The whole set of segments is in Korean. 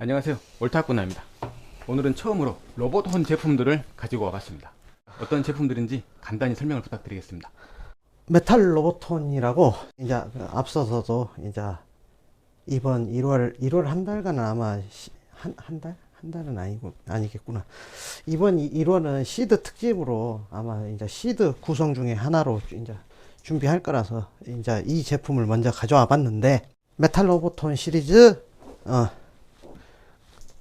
안녕하세요 올타꾸나입니다 오늘은 처음으로 로봇 혼 제품들을 가지고 와봤습니다 어떤 제품들인지 간단히 설명을 부탁드리겠습니다 메탈 로보톤이라고 이제 그 앞서서도 이제 이번 1월 1월 한 달간은 아마 한 한 달? 한 달은 아니고 아니겠구나. 이번 1월은 시드 특집으로 아마 이제 시드 구성 중에 하나로 이제 준비할 거라서 이제 이 제품을 먼저 가져와 봤는데 메탈 로보톤 시리즈 어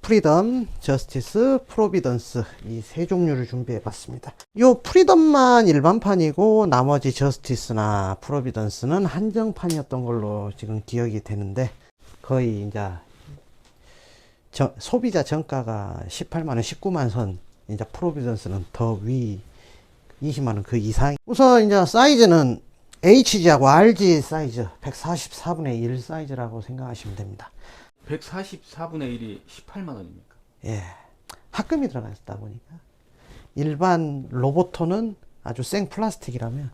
프리덤, 저스티스, 프로비던스 이 세 종류를 준비해 봤습니다. 요 프리덤만 일반판이고 나머지 저스티스나 프로비던스는 한정판이었던 걸로 지금 기억이 되는데 거의 이제 저- 소비자 정가가 18만 원, 19만 선 이제 프로비던스는 더 위 20만 원 그 이상. 우선 이제 사이즈는 HG하고 RG 사이즈 144분의 1 사이즈라고 생각하시면 됩니다. 144분의 1이 18만 원입니까? 예. 합금이 들어가 있다 보니까 일반 로보토는 아주 생 플라스틱이라면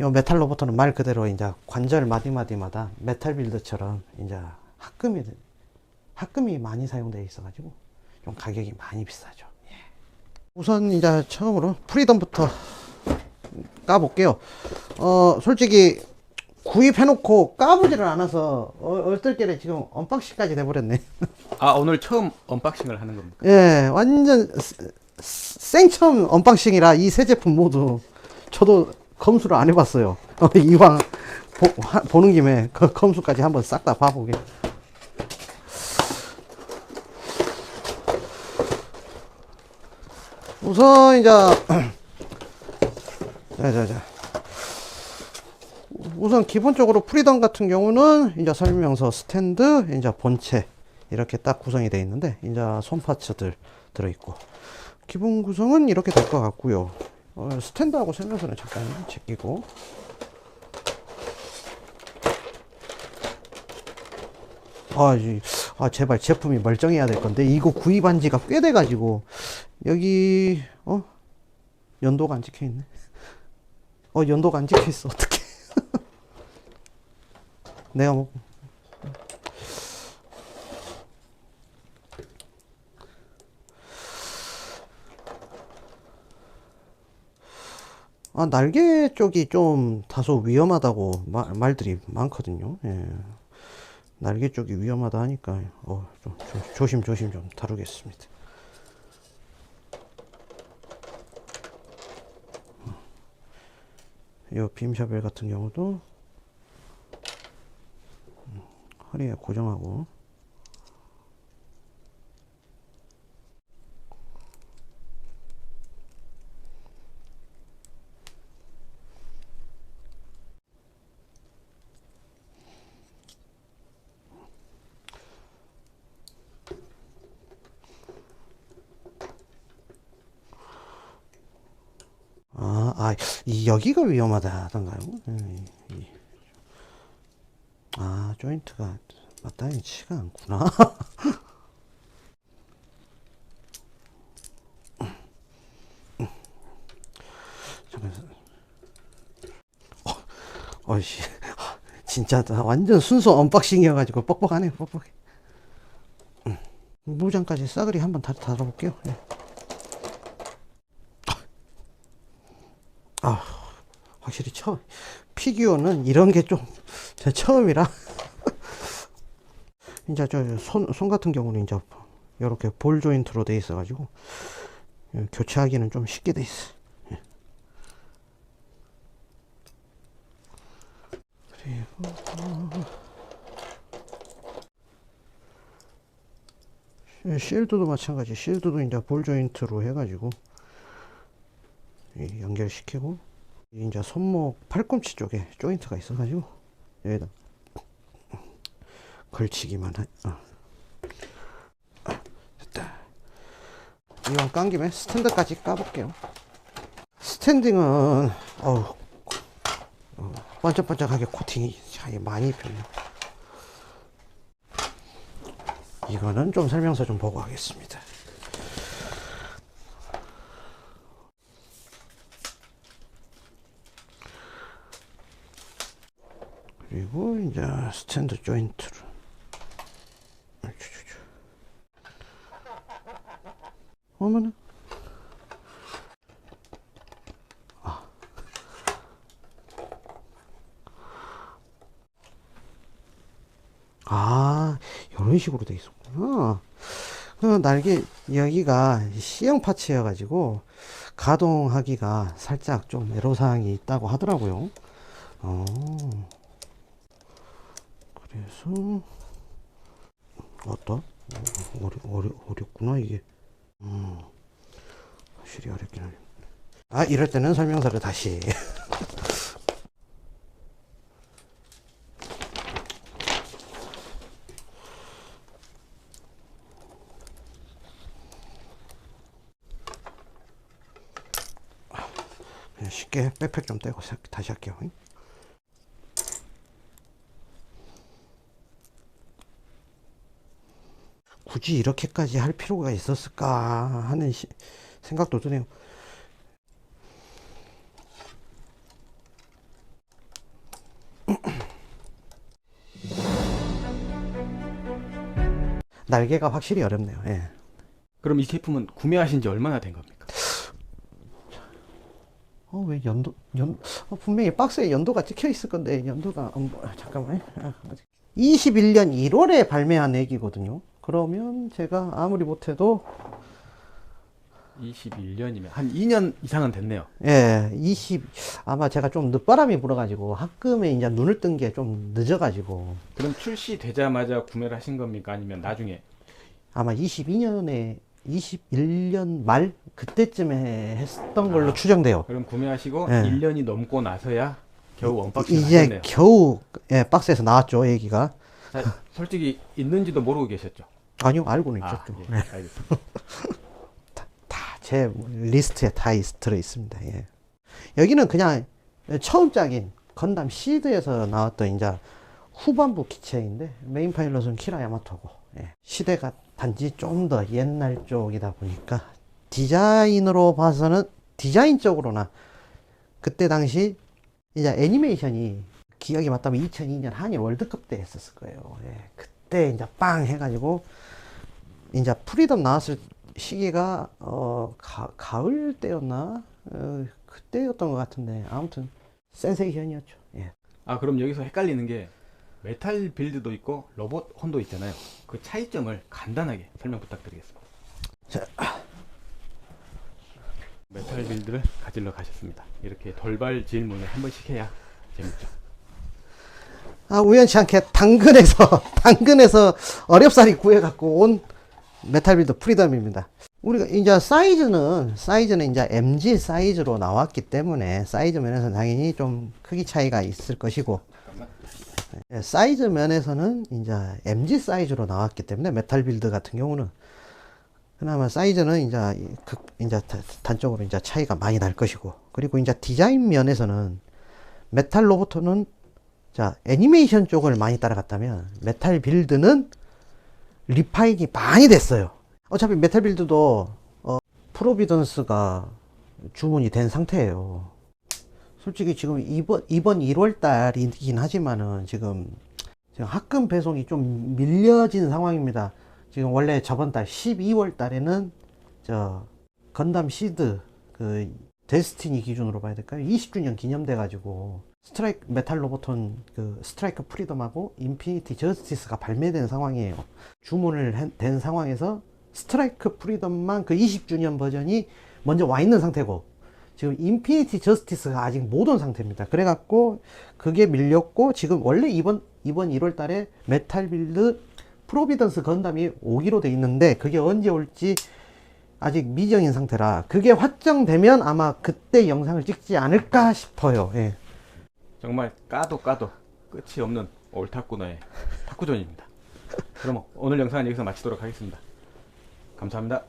이 메탈 로보토는 말 그대로 이제 관절 마디마디마다 메탈 빌드처럼 이제 합금이 합금이 많이 사용되어 있어가지고 좀 가격이 많이 비싸죠. 예. 우선 이제 처음으로 프리덤부터 까볼게요. 어 솔직히 구입해놓고 까보지를 않아서 어, 얼떨결에 지금 언박싱까지 돼버렸네. 아 오늘 처음 언박싱을 하는 겁니까? 예, 완전 스- 생처음 언박싱이라 이 세 제품 모두 저도 검수를 안 해봤어요. 어, 이왕 보, 는 김에 그 검수까지 한번 싹 다 봐보게. 우선 이제 자자자 우선 기본적으로 프리덤 같은 경우는 이제 설명서 스탠드 이제 본체 이렇게 딱 구성이 되어 있는데 이제 손 파츠들 들어있고 기본 구성은 이렇게 될 것 같고요. 어, 스탠드하고 설명서는 잠깐 제끼고. 아, 이- 아 제발 제품이 멀쩡해야 될 건데 이거 구입한 지가 꽤 돼 가지고 여기 어? 연도가 안 찍혀 있네. 어 연도가 안 찍혀 있어. 어떡해 내가 뭐 아, 날개 쪽이 좀 다소 위험하다고 마- 말들이 많거든요. 예. 날개 쪽이 위험하다 하니까 어, 좀, 조- 조심 조심 좀 다루겠습니다. 이 빔샤벨 같은 경우도 음, 허리에 고정하고. 아, 아, 이 여기가 위험하다 하던가요? 음, 이- 아, 조인트가 맞닿지가 않구나. 잠깐. 어, 어이씨. 진짜 나 완전 순수 언박싱이어가지고 뻑뻑하네, 뻑뻑해. 음, 무장까지 싸그리 한번 다 달아볼게요. 예. 아, 확실히 처음 피규어는 이런 게좀 처음이라 이제 저손 손 같은 경우는 이제 이렇게 볼 조인트로 돼 있어 가지고 교체하기는 좀 쉽게 돼 있어. 예. 그리고 실드도 마찬가지. 실드도 이제 볼 조인트로 해가지고 이 연결시키고 이제 손목 팔꿈치 쪽에 조인트가 있어가지고 여기다 걸치기만 하. 어. 아, 됐다. 이왕 깐 김에 스탠드까지 까볼게요. 스탠딩은 어우 어, 반짝반짝하게 코팅이 참 많이 입혔네. 이거는 좀 설명서 좀 보고 하겠습니다. 그리고 이제 스탠드 조인트를 어머나. 아, 이런 식으로 돼 있었구나. 그 날개 여기가 C형 파츠여 가지고 가동하기가 살짝 좀 애로사항이 있다고 하더라고요. 어. 그래서 어떠? 어려, 어려, 어렵구나 이게. 음, 확실히 어렵긴 하네. 아, 이럴 때는 설명서를 다시. 그냥 쉽게 백팩 좀 떼고 시- 다시 할게요. 굳이 이렇게까지 할 필요가 있었을까 하는 시- 생각도 드네요. 날개가 확실히 어렵네요. 예. 그럼 이 제품은 구매하신 지 얼마나 된 겁니까? 어, 왜 연도, 연, 어, 분명히 박스에 연도가 찍혀 있을 건데, 연도가, 안 보- 잠깐만. 아, 아직. 21년 1월에 발매한 액이거든요. 그러면 제가 아무리 못해도, 21년이면 한 2년 이상은 됐네요. 예, 20, 아마 제가 좀 늦바람이 불어가지고, 학금에 이제 눈을 뜬 게 좀 늦어가지고, 그럼 출시되자마자 구매를 하신 겁니까? 아니면 나중에? 아마 22년에, 21년 말? 그때쯤에 했던 걸로 추정돼요. 그럼 구매하시고 예. 1년이 넘고 나서야 겨우 언박싱 이제 하셨네요. 겨우, 예, 박스에서 나왔죠, 얘기가. 자, 솔직히 있는지도 모르고 계셨죠? 아니요, 알고는 아, 있었죠. 예, 알겠습니다. 다제 리스트에 다 있, 들어 있습니다. 예. 여기는 그냥 처음작인 건담 시드에서 나왔던 이제 후반부 기체인데 메인 파일럿은 키라 야마토고 예. 시대가 단지 좀 더 옛날 쪽이다 보니까 디자인으로 봐서는 디자인적으로나 그때 당시 이제 애니메이션이 기억이 맞다면 2002년 한일 월드컵 때 했었을 거예요. 예. 그때 이제 빵 해가지고 이제 프리덤 나왔을 시기가 어 가, 가을 때였나 어, 그때였던 것 같은데 아무튼 센세이션이었죠. 예. 아 그럼 여기서 헷갈리는 게 메탈 빌드도 있고 로봇 혼도 있잖아요. 그 차이점을 간단하게 설명 부탁드리겠습니다. 자. 메탈 빌드를 가지러 가셨습니다. 이렇게 돌발 질문을 한 번씩 해야 재밌죠. 아 우연치 않게 당근에서 당근에서 어렵사리 구해갖고 온 메탈빌드 프리덤입니다. 우리가 이제 사이즈는 사이즈는 이제 MG 사이즈로 나왔기 때문에 사이즈 면에서 당연히 좀 크기 차이가 있을 것이고. 예, 사이즈 면에서는 이제 MG 사이즈로 나왔기 때문에 메탈 빌드 같은 경우는 그나마 사이즈는 이제 이- 극- 이제 다- 단적으로 이제 차이가 많이 날 것이고 그리고 이제 디자인 면에서는 메탈 로보트는 자 애니메이션 쪽을 많이 따라갔다면 메탈 빌드는 리파이기 많이 됐어요. 어차피 메탈 빌드도 어, 프로비던스가 주문이 된 상태예요. 솔직히 지금 이번 이번 1월 달이긴 하지만은 지금 지금 학금 배송이 좀 밀려진 상황입니다. 지금 원래 저번 달 12월 달에는 저 건담 시드 그 데스티니 기준으로 봐야 될까요? 20주년 기념돼 가지고 스트라이크 메탈 로보톤 그 스트라이크 프리덤하고 인피니티 저스티스가 발매된 상황이에요. 주문을 한- 된 상황에서 스트라이크 프리덤만 그 20주년 버전이 먼저 와 있는 상태고 지금 인피니티 저스티스가 아직 못 온 상태입니다. 그래갖고 그게 밀렸고 지금 원래 이번 이번 1월 달에 메탈 빌드 프로비던스 건담이 오기로 돼 있는데 그게 언제 올지 아직 미정인 상태라 그게 확정되면 아마 그때 영상을 찍지 않을까 싶어요. 예. 정말 까도 까도 끝이 없는 올타쿠너의 타쿠존입니다. 그럼 오늘 영상은 여기서 마치도록 하겠습니다. 감사합니다.